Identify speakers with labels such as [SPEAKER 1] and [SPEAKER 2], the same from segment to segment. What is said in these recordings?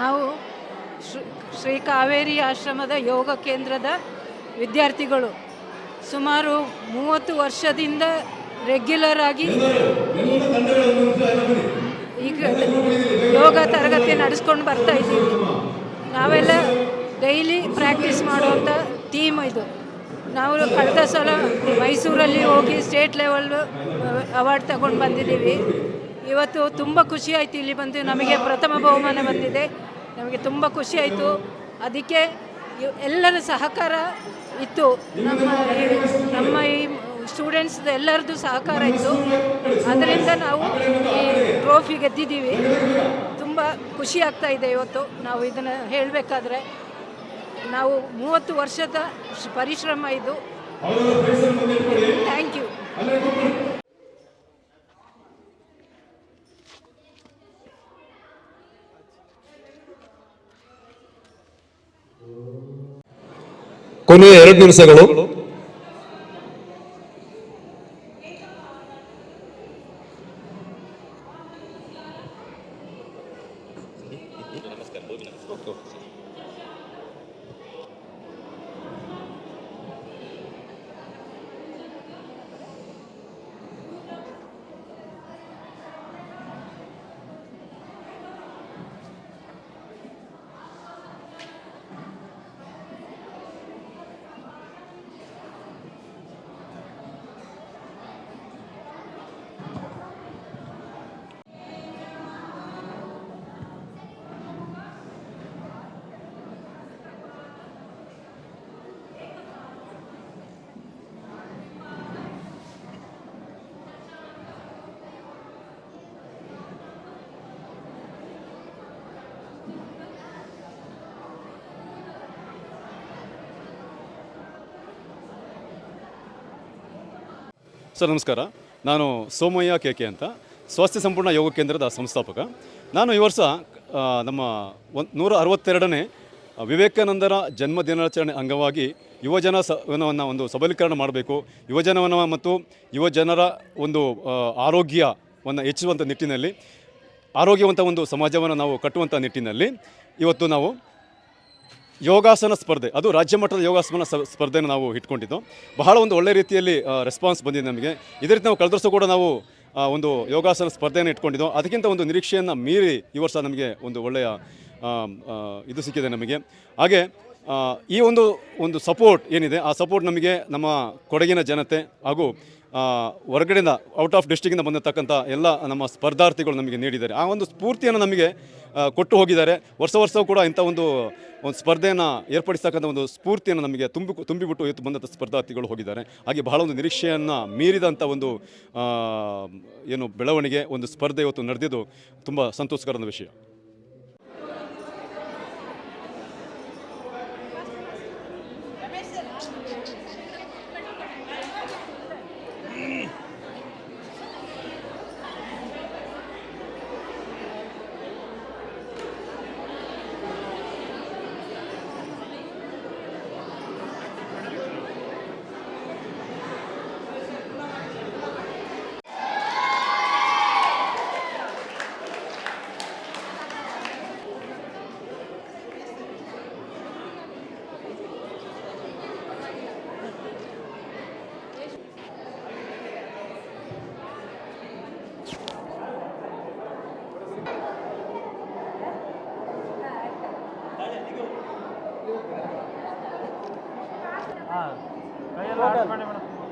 [SPEAKER 1] ನಾವು ಶ್ರೀ ಕಾವೇರಿ ಆಶ್ರಮದ ಯೋಗ ಕೇಂದ್ರದ ವಿದ್ಯಾರ್ಥಿಗಳು ಸುಮಾರು ಮೂವತ್ತು ವರ್ಷದಿಂದ ರೆಗ್ಯುಲರ್ ಆಗಿ ಈಗ ಯೋಗ ತರಗತಿ ನಡೆಸ್ಕೊಂಡು ಬರ್ತಾ ಇದ್ದೀವಿ. ನಾವೆಲ್ಲ ಡೈಲಿ ಪ್ರಾಕ್ಟೀಸ್ ಮಾಡುವಂಥ ಟೀಮ್ ಇದು. ನಾವು ಕಳೆದ ಸಲ ಮೈಸೂರಲ್ಲಿ ಹೋಗಿ ಸ್ಟೇಟ್ ಲೆವೆಲ್ ಅವಾರ್ಡ್ ತಗೊಂಡು ಬಂದಿದ್ದೀವಿ. ಇವತ್ತು ತುಂಬ ಖುಷಿ ಆಯಿತು ಇಲ್ಲಿ ಬಂದು ನಮಗೆ ಪ್ರಥಮ ಬಹುಮಾನ ಬಂದಿದೆ. ನಮಗೆ ತುಂಬ ಖುಷಿಯಾಯಿತು. ಅದಕ್ಕೆ ಎಲ್ಲರ ಸಹಕಾರ ಇತ್ತು. ನಮ್ಮ ಈ- ನಮ್ಮ ಈ ಸ್ಟೂಡೆಂಟ್ಸ್ ಎಲ್ಲರದ್ದು ಸಹಕಾರ ಇತ್ತು. ಅದರಿಂದ ನಾವು ಈ ಟ್ರೋಫಿ ಗೆದ್ದಿದ್ದೀವಿ. ತುಂಬ ಖುಷಿ ಆಗ್ತಾ ಇದೆ ಇವತ್ತು ನಾವು ಇದನ್ನು ಹೇಳಬೇಕಾದ್ರೆ ನಾವು ಮೂವತ್ತು ವರ್ಷದ ಪರಿಶ್ರಮ ಇದು. ಥ್ಯಾಂಕ್ ಯು
[SPEAKER 2] ಕೊನೆಯ ಎರಡು ನಿಮಿಷಗಳು.
[SPEAKER 3] ಸರ್, ನಮಸ್ಕಾರ. ನಾನು ಸೋಮಯ್ಯ ಕೆ ಕೆ ಅಂತ. ಸ್ವಾಸ್ಥ್ಯ ಸಂಪೂರ್ಣ ಯೋಗ ಕೇಂದ್ರದ ಸಂಸ್ಥಾಪಕ. ನಾನು ಈ ವರ್ಷ ನಮ್ಮ ಒಂದು ನೂರ ಅರವತ್ತೆರಡನೇ ವಿವೇಕಾನಂದರ ಜನ್ಮ ದಿನಾಚರಣೆ ಅಂಗವಾಗಿ ಯುವಜನ ಸವನವನ್ನು ಒಂದು ಸಬಲೀಕರಣ ಮಾಡಬೇಕು. ಯುವಜನವನ್ನು ಮತ್ತು ಯುವಜನರ ಒಂದು ಆರೋಗ್ಯವನ್ನು ಹೆಚ್ಚಿಸುವಂಥ ನಿಟ್ಟಿನಲ್ಲಿ, ಆರೋಗ್ಯವಂತ ಒಂದು ಸಮಾಜವನ್ನು ನಾವು ಕಟ್ಟುವಂಥ ನಿಟ್ಟಿನಲ್ಲಿ ಇವತ್ತು ನಾವು ಯೋಗಾಸನ ಸ್ಪರ್ಧೆ. ಅದು ರಾಜ್ಯ ಮಟ್ಟದ ಯೋಗಾಸನ ಸ್ಪರ್ಧೆನ ನಾವು ಇಟ್ಕೊಂಡಿದ್ದು. ಬಹಳ ಒಂದು ಒಳ್ಳೆ ರೀತಿಯಲ್ಲಿ ರೆಸ್ಪಾನ್ಸ್ ಬಂದಿದೆ ನಮಗೆ. ಇದೇ ರೀತಿ ನಾವು ಕಳೆದ ಕೂಡ ನಾವು ಒಂದು ಯೋಗಾಸನ ಸ್ಪರ್ಧೆಯನ್ನು ಇಟ್ಕೊಂಡಿದ್ದು. ಅದಕ್ಕಿಂತ ಒಂದು ನಿರೀಕ್ಷೆಯನ್ನು ಮೀರಿ ಈ ವರ್ಷ ನಮಗೆ ಒಂದು ಒಳ್ಳೆಯ ಇದು ಸಿಕ್ಕಿದೆ ನಮಗೆ. ಹಾಗೆ ಈ ಒಂದು ಒಂದು ಸಪೋರ್ಟ್ ಏನಿದೆ, ಆ ಸಪೋರ್ಟ್ ನಮಗೆ ನಮ್ಮ ಕೊಡಗಿನ ಜನತೆ ಹಾಗೂ ಹೊರಗಡೆಯಿಂದ ಔಟ್ ಆಫ್ ಡಿಸ್ಟಿಕ್ಕಿಂದ ಬಂದಿರತಕ್ಕಂಥ ಎಲ್ಲ ನಮ್ಮ ಸ್ಪರ್ಧಾರ್ಥಿಗಳು ನಮಗೆ ನೀಡಿದ್ದಾರೆ. ಆ ಒಂದು ಸ್ಫೂರ್ತಿಯನ್ನು ನಮಗೆ ಕೊಟ್ಟು ಹೋಗಿದ್ದಾರೆ. ವರ್ಷ ವರ್ಷವೂ ಕೂಡ ಇಂಥ ಒಂದು ಒಂದು ಸ್ಪರ್ಧೆಯನ್ನು ಏರ್ಪಡಿಸ್ತಕ್ಕಂಥ ಒಂದು ಸ್ಫೂರ್ತಿಯನ್ನು ನಮಗೆ ತುಂಬಿ, ತುಂಬಿಬಿಟ್ಟು ಎತ್ತು ಬಂದಂಥ ಸ್ಪರ್ಧಾರ್ಥಿಗಳು ಹೋಗಿದ್ದಾರೆ. ಹಾಗೆ ಬಹಳ ಒಂದು ನಿರೀಕ್ಷೆಯನ್ನು ಮೀರಿದಂಥ ಒಂದು ಏನು ಬೆಳವಣಿಗೆ, ಒಂದು ಸ್ಪರ್ಧೆ ಇವತ್ತು ನಡೆದಿದ್ದು ತುಂಬ ಸಂತೋಷಕರದ ವಿಷಯ.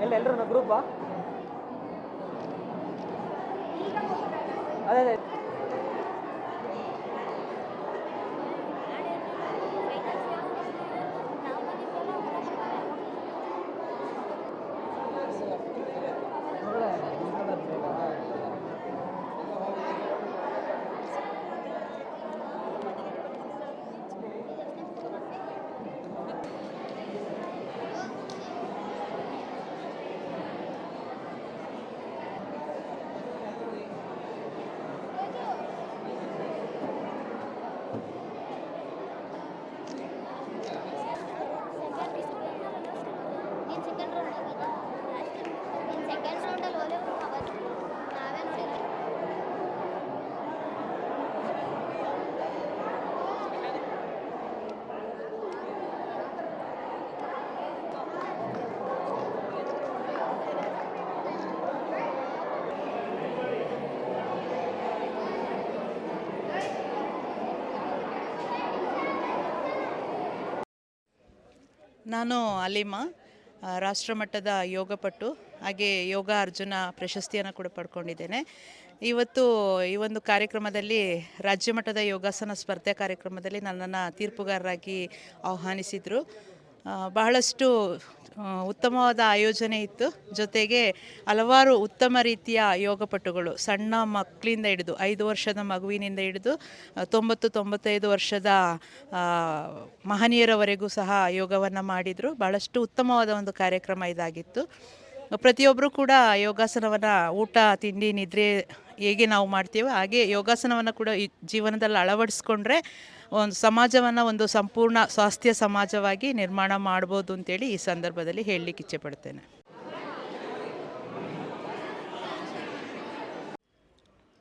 [SPEAKER 4] ಎಲ್ಲ ಎಲ್ಲರೂ ಗ್ರೂಪಾ ಅದೇ.
[SPEAKER 5] ನಾನು ಅಲಿಮಾ ರಾಷ್ಟ್ರಮಟ್ಟದ ಯೋಗಪಟು, ಹಾಗೆ ಯೋಗ ಅರ್ಜುನ ಪ್ರಶಸ್ತಿಯನ್ನು ಕೂಡ ಪಡ್ಕೊಂಡಿದ್ದೇನೆ. ಇವತ್ತು ಈ ಒಂದು ಕಾರ್ಯಕ್ರಮದಲ್ಲಿ ರಾಜ್ಯ ಮಟ್ಟದ ಯೋಗಾಸನ ಸ್ಪರ್ಧೆ ಕಾರ್ಯಕ್ರಮದಲ್ಲಿ ನನ್ನನ್ನು ತೀರ್ಪುಗಾರರಾಗಿ ಆಹ್ವಾನಿಸಿದರು. ಬಹಳಷ್ಟು ಉತ್ತಮವಾದ ಆಯೋಜನೆ ಇತ್ತು. ಜೊತೆಗೆ ಹಲವಾರು ಉತ್ತಮ ರೀತಿಯ ಯೋಗಪಟುಗಳು ಸಣ್ಣ ಮಕ್ಕಳಿಂದ ಹಿಡಿದು, ಐದು ವರ್ಷದ ಮಗುವಿನಿಂದ ಹಿಡಿದು ತೊಂಬತ್ತು, ತೊಂಬತ್ತೈದು ವರ್ಷದ ಮಹನೀಯರವರೆಗೂ ಸಹ ಯೋಗವನ್ನು ಮಾಡಿದರು. ಬಹಳಷ್ಟು ಉತ್ತಮವಾದ ಒಂದು ಕಾರ್ಯಕ್ರಮ ಇದಾಗಿತ್ತು. ಪ್ರತಿಯೊಬ್ಬರೂ ಕೂಡ ಯೋಗಾಸನವನ್ನು ಊಟ, ತಿಂಡಿ, ನಿದ್ರೆ ಹೇಗೆ ನಾವು ಮಾಡ್ತೀವೋ ಹಾಗೆ ಯೋಗಾಸನವನ್ನು ಕೂಡ ಜೀವನದಲ್ಲಿ ಅಳವಡಿಸ್ಕೊಂಡ್ರೆ ಒಂದು ಸಮಾಜವನ್ನು ಒಂದು ಸಂಪೂರ್ಣ ಸ್ವಾಸ್ಥ್ಯ ಸಮಾಜವಾಗಿ ನಿರ್ಮಾಣ ಮಾಡ್ಬೋದು ಅಂತೇಳಿ ಈ ಸಂದರ್ಭದಲ್ಲಿ ಹೇಳಲಿಕ್ಕೆ ಇಚ್ಛೆಪಡ್ತೇನೆ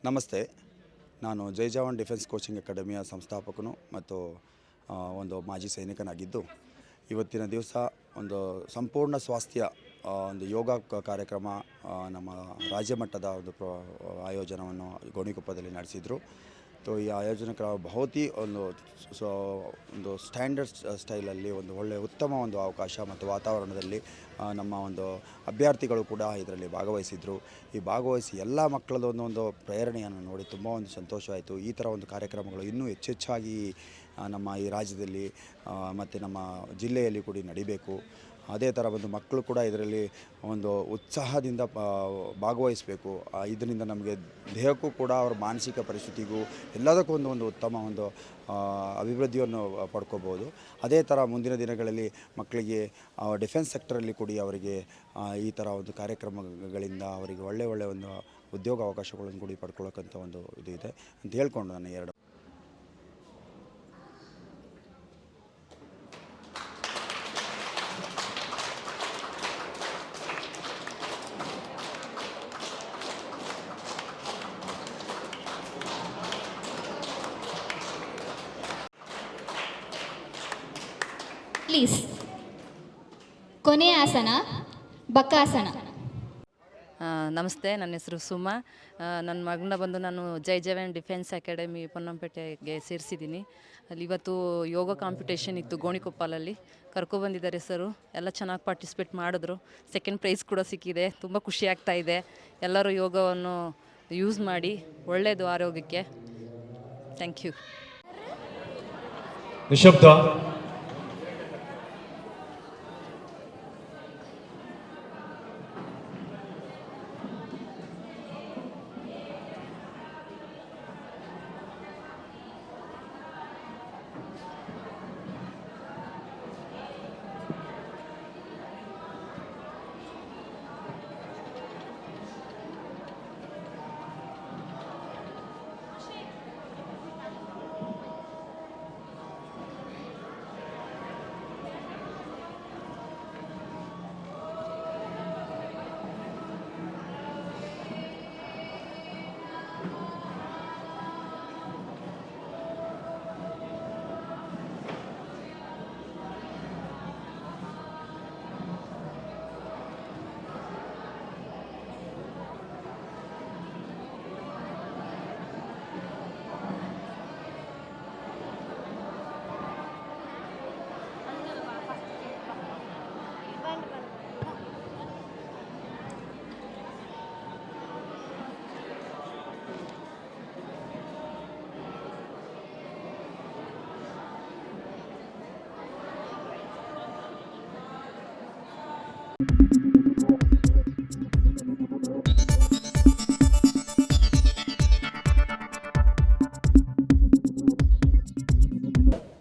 [SPEAKER 6] ನಮಸ್ತೆ. ನಾನು ಜೈ ಜವಾನ್ ಡಿಫೆನ್ಸ್ ಕೋಚಿಂಗ್ ಅಕಾಡೆಮಿಯ ಸಂಸ್ಥಾಪಕನು ಮತ್ತು ಒಂದು ಮಾಜಿ ಸೈನಿಕನಾಗಿದ್ದು, ಇವತ್ತಿನ ದಿವಸ ಒಂದು ಸಂಪೂರ್ಣ ಸ್ವಾಸ್ಥ್ಯ ಒಂದು ಯೋಗ ಕಾರ್ಯಕ್ರಮ ನಮ್ಮ ರಾಜ್ಯಮಟ್ಟದ ಒಂದು ಪ್ರ, ಆಯೋಜನವನ್ನು ಗೋಣಿಕೊಪ್ಪದಲ್ಲಿ ನಡೆಸಿದರು. ಸೊ ಈ ಆಯೋಜನೆ ಕ್ರ- ಬಹುತಿ ಒಂದು ಸೊ, ಒಂದು ಸ್ಟ್ಯಾಂಡರ್ಡ್ ಸ್ಟೈಲಲ್ಲಿ ಒಂದು ಒಳ್ಳೆಯ ಉತ್ತಮ ಒಂದು ಅವಕಾಶ ಮತ್ತು ವಾತಾವರಣದಲ್ಲಿ ನಮ್ಮ ಒಂದು ಅಭ್ಯರ್ಥಿಗಳು ಕೂಡ ಇದರಲ್ಲಿ ಭಾಗವಹಿಸಿದರು. ಈ ಭಾಗವಹಿಸಿ ಎಲ್ಲ ಮಕ್ಕಳದ ಒಂದು ಒಂದು ಪ್ರೇರಣೆಯನ್ನು ನೋಡಿ ತುಂಬ ಒಂದು ಸಂತೋಷವಾಯಿತು. ಈ ಥರ ಒಂದು ಕಾರ್ಯಕ್ರಮಗಳು ಇನ್ನೂ ಹೆಚ್ಚೆಚ್ಚಾಗಿ ನಮ್ಮ ಈ ರಾಜ್ಯದಲ್ಲಿ ಮತ್ತು ನಮ್ಮ ಜಿಲ್ಲೆಯಲ್ಲಿ ಕೂಡ ನಡಿಬೇಕು. ಅದೇ ಥರ ಒಂದು ಮಕ್ಕಳು ಕೂಡ ಇದರಲ್ಲಿ ಒಂದು ಉತ್ಸಾಹದಿಂದ ಭಾಗವಹಿಸಬೇಕು. ಇದರಿಂದ ನಮಗೆ ದೇಹಕ್ಕೂ ಕೂಡ ಅವರ ಮಾನಸಿಕ ಪರಿಸ್ಥಿತಿಗೂ ಎಲ್ಲದಕ್ಕೂ ಒಂದು ಒಂದು ಉತ್ತಮ ಒಂದು ಅಭಿವೃದ್ಧಿಯನ್ನು ಪಡ್ಕೋಬೋದು. ಅದೇ ಥರ ಮುಂದಿನ ದಿನಗಳಲ್ಲಿ ಮಕ್ಕಳಿಗೆ ಡಿಫೆನ್ಸ್ ಸೆಕ್ಟರಲ್ಲಿ ಕೂಡ ಅವರಿಗೆ ಈ ಥರ ಒಂದು ಕಾರ್ಯಕ್ರಮಗಳಿಂದ ಅವರಿಗೆ ಒಳ್ಳೆ ಒಳ್ಳೆಯ ಒಂದು ಉದ್ಯೋಗ ಅವಕಾಶಗಳನ್ನು ಕೂಡ ಪಡ್ಕೊಳ್ಳೋಕ್ಕಂಥ ಒಂದು ಇದು ಇದೆ. ಅಂತ ಹೇಳ್ಕೊಂಡು ನಾನು ಎರಡು
[SPEAKER 7] ಪ್ಲೀಸ್ ಕೊನೆಯ ಆಸನ ಬಕಾಸನ
[SPEAKER 8] ಆ, ನಮಸ್ತೆ ನನ್ನ ಹೆಸರು ಸುಮಾ. ನನ್ನ ಮಗನ ಬಂದು ನಾನು ಜೈ ಜವಾನ್ ಡಿಫೆನ್ಸ್ ಅಕಾಡೆಮಿ ಪೊನ್ನಂಪೇಟೆಗೆ ಸೇರಿಸಿದ್ದೀನಿ. ಅಲ್ಲಿ ಇವತ್ತು ಯೋಗ ಕಾಂಪಿಟೇಷನ್ ಇತ್ತು ಗೋಣಿಕೊಪ್ಪಲಲ್ಲಿ. ಕರ್ಕೊಬಂದಿದ್ದಾರೆ ಸರು. ಎಲ್ಲ ಚೆನ್ನಾಗಿ ಪಾರ್ಟಿಸಿಪೇಟ್ ಮಾಡಿದ್ರು. ಸೆಕೆಂಡ್ ಪ್ರೈಸ್ ಕೂಡ ಸಿಕ್ಕಿದೆ. ತುಂಬ ಖುಷಿ ಆಗ್ತಾ ಇದೆ. ಎಲ್ಲರೂ ಯೋಗವನ್ನು ಯೂಸ್ ಮಾಡಿ ಒಳ್ಳೆಯದು ಆರೋಗ್ಯಕ್ಕೆ. Thank you.
[SPEAKER 2] ನಿಶಬ್ದ.